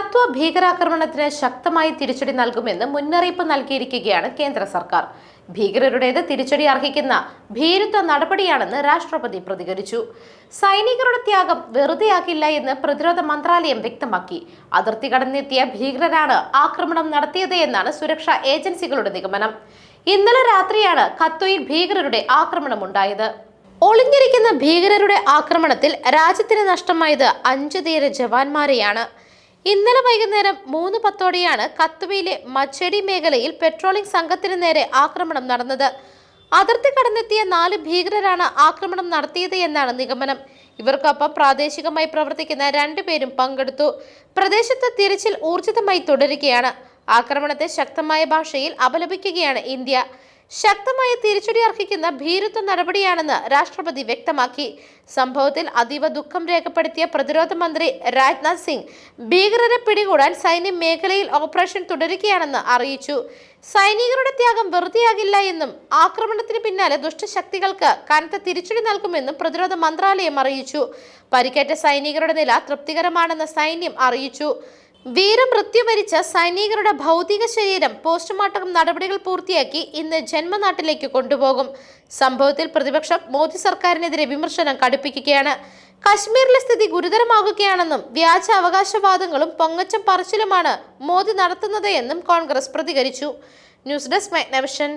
കത്വ ഭീകരാക്രമണത്തിന് ശക്തമായി തിരിച്ചടി നൽകുമെന്ന് മുന്നറിയിപ്പ് നൽകിയിരിക്കുകയാണ് കേന്ദ്ര സർക്കാർ. ഭീകരരുടേത് തിരിച്ചടി അർഹിക്കുന്ന ഭീരുത്വ നടപടിയാണെന്ന് രാഷ്ട്രപതി പ്രതികരിച്ചു. സൈനികരുടെ ത്യാഗം വെറുതെയാക്കില്ല എന്ന് പ്രതിരോധ മന്ത്രാലയം വ്യക്തമാക്കി. അതിർത്തി കടന്നെത്തിയ ഭീകരരാണ് ആക്രമണം നടത്തിയത് എന്നാണ് സുരക്ഷാ ഏജൻസികളുടെ നിഗമനം. ഇന്നലെ രാത്രിയാണ് കത്വയിൽ ഭീകരരുടെ ആക്രമണം ആക്രമണമുണ്ടായത്. ഒളിഞ്ഞിരിക്കുന്ന ഭീകരരുടെ ആക്രമണത്തിൽ രാജ്യത്തിന് നഷ്ടമായത് അഞ്ചു ധീര ജവാന്മാരെയാണ്. ഇന്നലെ വൈകുന്നേരം മൂന്ന് പത്തോടെയാണ് കത്തുവയിലെ മച്ചടി മേഖലയിൽ പെട്രോളിംഗ് സംഘത്തിന് നേരെ ആക്രമണം നടന്നത്. അതിർത്തി കടന്നെത്തിയ നാല് ഭീകരരാണ് ആക്രമണം നടത്തിയത് എന്നാണ് നിഗമനം. ഇവർക്കൊപ്പം പ്രാദേശികമായി പ്രവർത്തിക്കുന്ന രണ്ടുപേരും പങ്കെടുത്തു. പ്രദേശത്ത് തിരച്ചിൽ ഊർജിതമായി തുടരുകയാണ്. ആക്രമണത്തെ ശക്തമായ ഭാഷയിൽ അപലപിക്കുകയാണ് ഇന്ത്യ. ശക്തമായ തിരിച്ചടി അർഹിക്കുന്ന ഭീരുത്വ നടപടിയാണെന്ന് രാഷ്ട്രപതി വ്യക്തമാക്കി. സംഭവത്തിൽ അതീവ ദുഃഖം രേഖപ്പെടുത്തിയ പ്രതിരോധ മന്ത്രി രാജ്നാഥ് സിംഗ് ഭീകരരെ പിടികൂടാൻ സൈന്യം മേഖലയിൽ ഓപ്പറേഷൻ തുടരുകയാണെന്ന് അറിയിച്ചു. സൈനികരുടെ ത്യാഗം വെറുതെയാകില്ല എന്നും ആക്രമണത്തിന് പിന്നാലെ ദുഷ്ടശക്തികൾക്ക് കനത്ത തിരിച്ചടി നൽകുമെന്നും പ്രതിരോധ മന്ത്രാലയം അറിയിച്ചു. പരിക്കേറ്റ സൈനികരുടെ നില തൃപ്തികരമാണെന്ന് സൈന്യം അറിയിച്ചു. വീരമൃത്യു വരിച്ച സൈനികരുടെ ഭൗതിക ശരീരം പോസ്റ്റ്മോർട്ടം നടപടികൾ പൂർത്തിയാക്കി ഇന്ന് ജന്മനാട്ടിലേക്ക് കൊണ്ടുപോകും. സംഭവത്തിൽ പ്രതിപക്ഷം മോദി സർക്കാരിനെതിരെ വിമർശനം കടുപ്പിക്കുകയാണ്. കശ്മീരിലെ സ്ഥിതി ഗുരുതരമാകുകയാണെന്നും വ്യാജ അവകാശവാദങ്ങളും പൊങ്ങച്ചം പറച്ചിലുമാണ് മോദി നടത്തുന്നത് എന്നും കോൺഗ്രസ് പ്രതികരിച്ചു. News desk മെഗ്നവിഷൻ.